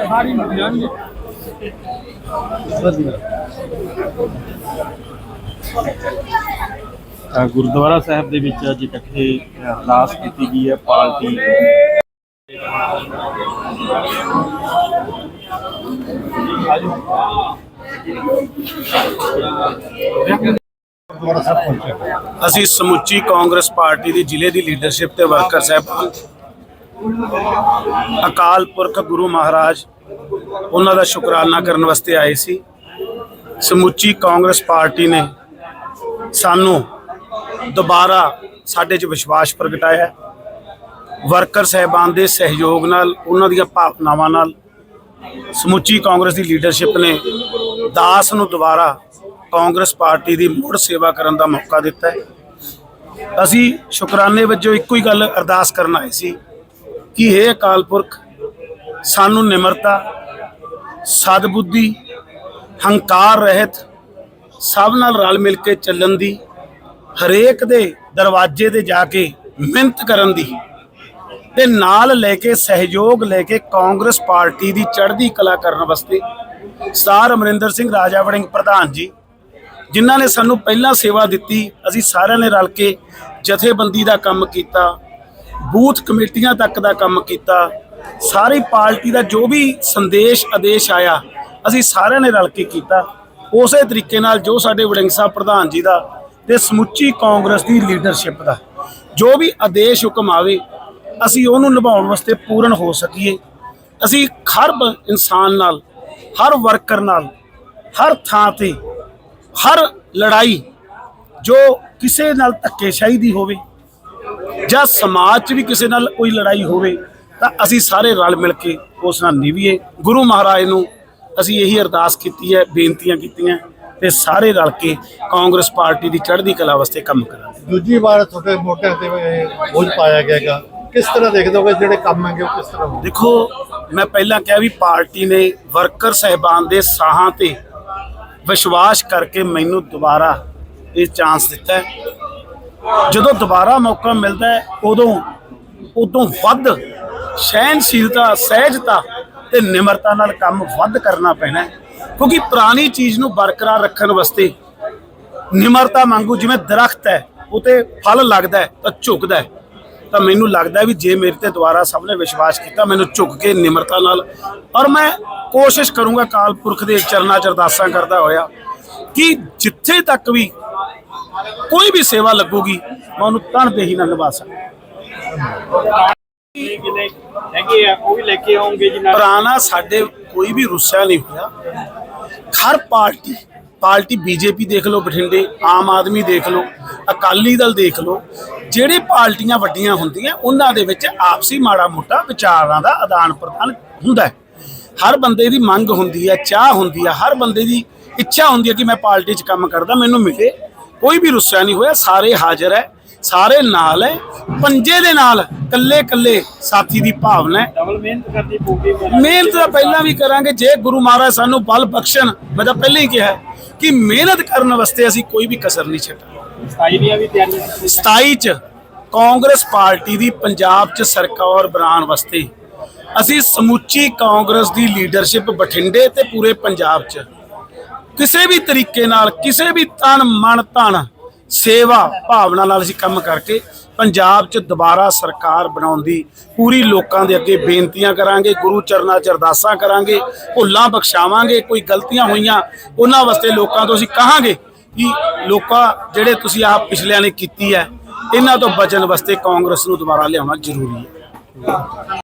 ਸਾਰੀ ਮੁੱਕ ਜਾਣਗੇ। ਅ, ਗੁਰਦੁਆਰਾ ਸਾਹਿਬ ਦੇ ਵਿੱਚ ਅੱਜ ਇਕੱਠੇ ਅਰਦਾਸ ਕੀਤੀ ਗਈ ਹੈ ਪਾਰਟੀ ਅਸੀਂ ਸਮੁੱਚੀ ਕਾਂਗਰਸ ਪਾਰਟੀ ਦੀ ਜ਼ਿਲ੍ਹੇ ਦੀ ਲੀਡਰਸ਼ਿਪ ਤੇ ਵਰਕਰ ਸਾਹਿਬਾਨ ਅਕਾਲ ਪੁਰਖ ਗੁਰੂ ਮਹਾਰਾਜ, ਉਹਨਾਂ ਦਾ ਸ਼ੁਕਰਾਨਾ ਕਰਨ ਵਾਸਤੇ ਆਏ ਸੀ ਸਮੁੱਚੀ ਕਾਂਗਰਸ ਪਾਰਟੀ ਨੇ ਸਾਨੂੰ ਦੁਬਾਰਾ ਸਾਡੇ 'ਚ ਵਿਸ਼ਵਾਸ ਪ੍ਰਗਟਾਇਆ ਹੈ। ਵਰਕਰ ਸਾਹਿਬਾਨ ਦੇ ਸਹਿਯੋਗ ਨਾਲ, ਉਹਨਾਂ ਦੀਆਂ ਭਾਵਨਾਵਾਂ ਨਾਲ ਸਮੁੱਚੀ ਕਾਂਗਰਸ ਦੀ ਲੀਡਰਸ਼ਿਪ ਨੇ ਦਾਸ ਨੂੰ ਦੁਬਾਰਾ ਕਾਂਗਰਸ ਪਾਰਟੀ ਦੀ ਮੁੜ ਸੇਵਾ ਕਰਨ ਦਾ ਮੌਕਾ ਦਿੱਤਾ ਹੈ ਅਸੀਂ ਸ਼ੁਕਰਾਨੇ ਵਜੋਂ ਇੱਕੋ ਹੀ ਗੱਲ ਅਰਦਾਸ ਕਰਨ ਆਏ ਸੀ ਕਿ ਇਹ ਅਕਾਲ ਪੁਰਖ? ਸਾਨੂੰ ਨਿਮਰਤਾ, ਸਦਬੁੱਧੀ, ਹੰਕਾਰ ਰਹਿਤ, ਸਭ ਨਾਲ ਰਲ ਮਿਲ ਕੇ ਚੱਲਣ ਦੀ, ਹਰੇਕ ਦੇ ਦਰਵਾਜ਼ੇ ਤੇ ਜਾ ਕੇ ਮਿਹਨਤ ਕਰਨ ਦੀ ਤੇ ਨਾਲ ਲੈ ਕੇ ਸਹਿਯੋਗ ਲੈ ਕੇ ਕਾਂਗਰਸ ਪਾਰਟੀ ਦੀ ਚੜ੍ਹਦੀ ਕਲਾ ਕਰਨ ਵਾਸਤੇ ਸਰ ਅਮਰਿੰਦਰ ਸਿੰਘ ਰਾਜਾ ਵੜਿੰਗ ਪ੍ਰਧਾਨ ਜੀ, ਜਿਨ੍ਹਾਂ ਨੇ ਸਾਨੂੰ ਪਹਿਲਾਂ ਸੇਵਾ ਦਿੱਤੀ, ਅਸੀਂ ਸਾਰਿਆਂ ਨੇ ਰਲ ਕੇ ਜਥੇਬੰਦੀ ਦਾ ਕੰਮ ਕੀਤਾ ਬੂਥ ਕਮੇਟੀਆਂ ਤੱਕ ਦਾ ਕੰਮ ਕੀਤਾ। ਸਾਰੀ ਪਾਰਟੀ ਦਾ ਜੋ ਵੀ ਸੰਦੇਸ਼ ਆਦੇਸ਼ ਆਇਆ, ਅਸੀਂ ਸਾਰਿਆਂ ਨੇ ਰਲ ਕੇ ਕੀਤਾ। ਉਸੇ ਤਰੀਕੇ ਨਾਲ ਜੋ ਸਾਡੇ ਵੜਿੰਗ ਸਾਹਿਬ ਪ੍ਰਧਾਨ ਜੀ ਦਾ ਤੇ ਸਮੁੱਚੀ ਕਾਂਗਰਸ ਦੀ ਲੀਡਰਸ਼ਿਪ ਦਾ, ਜੋ ਵੀ ਆਦੇਸ਼ ਹੁਕਮ ਆਵੇ, ਅਸੀਂ ਉਹਨੂੰ ਨਿਭਾਉਣ ਵਾਸਤੇ ਪੂਰਨ ਹੋ ਸਕੀਏ। ਅਸੀਂ ਹਰ ਇਨਸਾਨ ਨਾਲ, ਹਰ ਵਰਕਰ ਨਾਲ, ਹਰ ਥਾਂ ਤੇ, ਹਰ ਲੜਾਈ ਜੋ ਕਿਸੇ ਨਾਲ ਧੱਕੇਸ਼ਾਹੀ ਦੀ ਹੋਵੇ ਜਾਂ ਸਮਾਜ 'ਚ ਵੀ ਕਿਸੇ ਨਾਲ ਕੋਈ ਲੜਾਈ ਹੋਵੇ ਤਾਂ ਅਸੀਂ ਸਾਰੇ ਰਲ ਮਿਲ ਕੇ ਉਸ ਨਾਲ ਨਿਭੀਏ। ਗੁਰੂ ਮਹਾਰਾਜ ਨੂੰ ਅਸੀਂ ਇਹੀ ਅਰਦਾਸ ਕੀਤੀ ਹੈ ਬੇਨਤੀਆਂ ਕੀਤੀਆਂ ਤੇ ਸਾਰੇ ਰਲ ਕੇ ਕਾਂਗਰਸ ਪਾਰਟੀ ਦੀ ਚੜ੍ਹਦੀ ਕਲਾ ਵਾਸਤੇ ਕੰਮ ਕਰਾਂਗੇ। ਦੂਜੀ ਵਾਰ ਤੁਹਾਡੇ ਮੋਢਿਆਂ ਤੇ ਬੋਝ ਪਾਇਆ ਗਿਆਗਾ ਕਿਸ ਤਰ੍ਹਾਂ ਦੇਖਦੇ ਹੋ ਕਿ ਜਿਹੜੇ ਕੰਮ ਹੈਗੇ ਉਹ ਕਿਸ ਤਰ੍ਹਾਂ ਦੇਖੋ ਮੈਂ ਪਹਿਲਾਂ ਕਿਹਾ ਵੀ ਪਾਰਟੀ ਨੇ ਵਰਕਰ ਸਹਿਬਾਨ ਦੇ ਸਾਹਾਂ ਤੇ ਵਿਸ਼ਵਾਸ ਕਰਕੇ ਮੈਨੂੰ ਦੁਬਾਰਾ ਇਹ ਚਾਂਸ ਦਿੱਤਾ ਜਦੋਂ ਦੁਬਾਰਾ ਮੌਕਾ ਮਿਲਦਾ ਹੈ, ਉਦੋਂ ਉਦੋਂ ਵੱਧ ਸਹਿਨਸ਼ੀਲਤਾ ਸਹਿਜਤਾ ਤੇ ਨਿਮਰਤਾ ਨਾਲ ਕੰਮ ਵੱਧ ਕਰਨਾ ਪੈਣਾ ਕਿਉਂਕਿ ਪੁਰਾਣੀ ਚੀਜ਼ ਨੂੰ ਬਰਕਰਾਰ ਰੱਖਣ ਵਾਸਤੇ ਨਿਮਰਤਾ ਮੰਗੂ ਜਿਵੇਂ ਦਰਖਤ ਹੈ, ਉਹ ਤੇ ਫਲ ਲੱਗਦਾ ਤਾਂ ਝੁਕਦਾ ਤਾਂ ਮੈਨੂੰ ਲੱਗਦਾ ਵੀ ਜੇ ਮੇਰੇ ਤੇ ਦੁਬਾਰਾ ਸਭ ਨੇ ਵਿਸ਼ਵਾਸ ਕੀਤਾ, ਮੈਨੂੰ ਝੁਕ ਕੇ ਨਿਮਰਤਾ ਨਾਲ ਔਰ ਮੈਂ ਕੋਸ਼ਿਸ਼ ਕਰੂੰਗਾ ਕਾਲ ਪੁਰਖ ਦੇ ਚਰਨਾਂ ਚ ਅਰਦਾਸਾਂ ਕਰਦਾ ਹੋਇਆ ਕਿ ਜਿੱਥੇ ਤੱਕ ਵੀ ਕੋਈ ਵੀ ਸੇਵਾ ਲੱਗੂਗੀ ਮੈਂ ਉਹਨੂੰ ਤਨ ਦੇ ਹੀ ਨਾਲ ਨਿਭਾ ਸਕਾਂ। ਜਿਹੜੇ ਹੈਗੇ ਆ ਉਹ ਵੀ ਲੈ ਕੇ ਆਉਂਗੇ ਜਿਨ੍ਹਾਂ ਪੁਰਾਣਾ ਸਾਡੇ ਕੋਈ ਵੀ ਰੁੱਸਿਆ ਨਹੀਂ ਹੋਇਆ। ਹਰ ਪਾਰਟੀ ਪਾਰਟੀ ਬੀਜੇਪੀ ਦੇਖ ਲਓ ਬਠਿੰਡੇ ਆਮ ਆਦਮੀ ਦੇਖ ਲਓ ਅਕਾਲੀ ਦਲ ਦੇਖ ਲਓ ਜਿਹੜੇ ਪਾਰਟੀਆਂ ਵੱਡੀਆਂ ਹੁੰਦੀਆਂ ਉਹਨਾਂ ਦੇ ਵਿੱਚ ਆਪਸੀ ਮਾੜਾ ਮੋਟਾ ਵਿਚਾਰਾਂ ਦਾ ਆਦਾਨ ਪ੍ਰਦਾਨ ਹੁੰਦਾ ਹੈ। ਹਰ ਬੰਦੇ ਦੀ ਮੰਗ ਹੁੰਦੀ ਹੈ ਚਾਹ ਹੁੰਦੀ ਹੈ ਹਰ ਬੰਦੇ ਦੀ ਇੱਛਾ ਹੁੰਦੀ ਹੈ ਕਿ ਮੈਂ ਪਾਰਟੀ 'ਚ ਕੰਮ ਕਰਦਾ ਮੈਨੂੰ ਮਿਲੇ। ਕੋਈ ਵੀ ਰੁੱਸਿਆ ਨਹੀਂ ਹੋਇਆ ਸਾਰੇ ਹਾਜ਼ਰ ਹੈ ਸਾਰੇ ਨਾਲ ਹੈ। ਪੰਜੇ ਦੇ ਨਾਲ ਕੱਲੇ ਕੱਲੇ ਸਾਥੀ ਦੀ ਭਾਵਨਾ ਹੈ। ਡਬਲ ਮਿਹਨਤ ਤਾਂ ਪਹਿਲਾਂ ਵੀ ਕਰਾਂਗੇ ਜੇ ਗੁਰੂ ਮਹਾਰਾਜ ਸਾਨੂੰ ਬਲ ਬਖਸ਼ਣ ਮੈਂ ਤਾਂ ਪਹਿਲਾਂ ਹੀ ਕਿਹਾ ਕਿ ਮਿਹਨਤ ਕਰਨ ਵਾਸਤੇ ਅਸੀਂ ਕੋਈ ਵੀ ਕਸਰ ਨਹੀਂ ਛੱਡਾਂਗੇ ਸਤਾਈ ਦੀਆਂ ਵੀ ਤਿਆਰੀਆਂ ਕੀਤੀਆਂ 27 ਚ ਕਾਂਗਰਸ ਪਾਰਟੀ ਦੀ ਪੰਜਾਬ ਚ ਸਰਕਾਰ ਬਣਾਉਣ ਵਾਸਤੇ ਅਸੀਂ ਸਮੁੱਚੀ ਕਾਂਗਰਸ ਦੀ ਲੀਡਰਸ਼ਿਪ ਬਠਿੰਡੇ ਤੇ ਪੂਰੇ ਪੰਜਾਬ ਚ ਕਿਸੇ ਵੀ ਤਰੀਕੇ ਨਾਲ, ਕਿਸੇ ਵੀ ਤਨ, ਮਨ, ਧਨ, ਸੇਵਾ, ਭਾਵਨਾ ਨਾਲ ਅਸੀਂ ਕੰਮ ਕਰਕੇ ਪੰਜਾਬ 'ਚ ਦੁਬਾਰਾ ਸਰਕਾਰ ਬਣਾਉਣ ਦੀ ਪੂਰੀ ਲੋਕਾਂ ਦੇ ਅੱਗੇ ਬੇਨਤੀਆਂ ਕਰਾਂਗੇ, ਗੁਰੂ ਚਰਨਾਂ 'ਚ ਅਰਦਾਸਾਂ ਕਰਾਂਗੇ, ਭੁੱਲਾਂ ਬਖਸ਼ਾਵਾਂਗੇ, ਕੋਈ ਗਲਤੀਆਂ ਹੋਈਆਂ, ਉਹਨਾਂ ਵਾਸਤੇ ਲੋਕਾਂ ਤੋਂ ਅਸੀਂ ਕਹਾਂਗੇ ਕਿ ਲੋਕਾਂ ਜਿਹੜੇ ਤੁਸੀਂ ਆਪ ਪਿਛਲਿਆਂ ਨੇ ਕੀਤੀ ਹੈ, ਇਹਨਾਂ ਤੋਂ ਬਚਣ ਵਾਸਤੇ ਕਾਂਗਰਸ ਨੂੰ ਦੁਬਾਰਾ ਲਿਆਉਣਾ ਜ਼ਰੂਰੀ ਹੈ।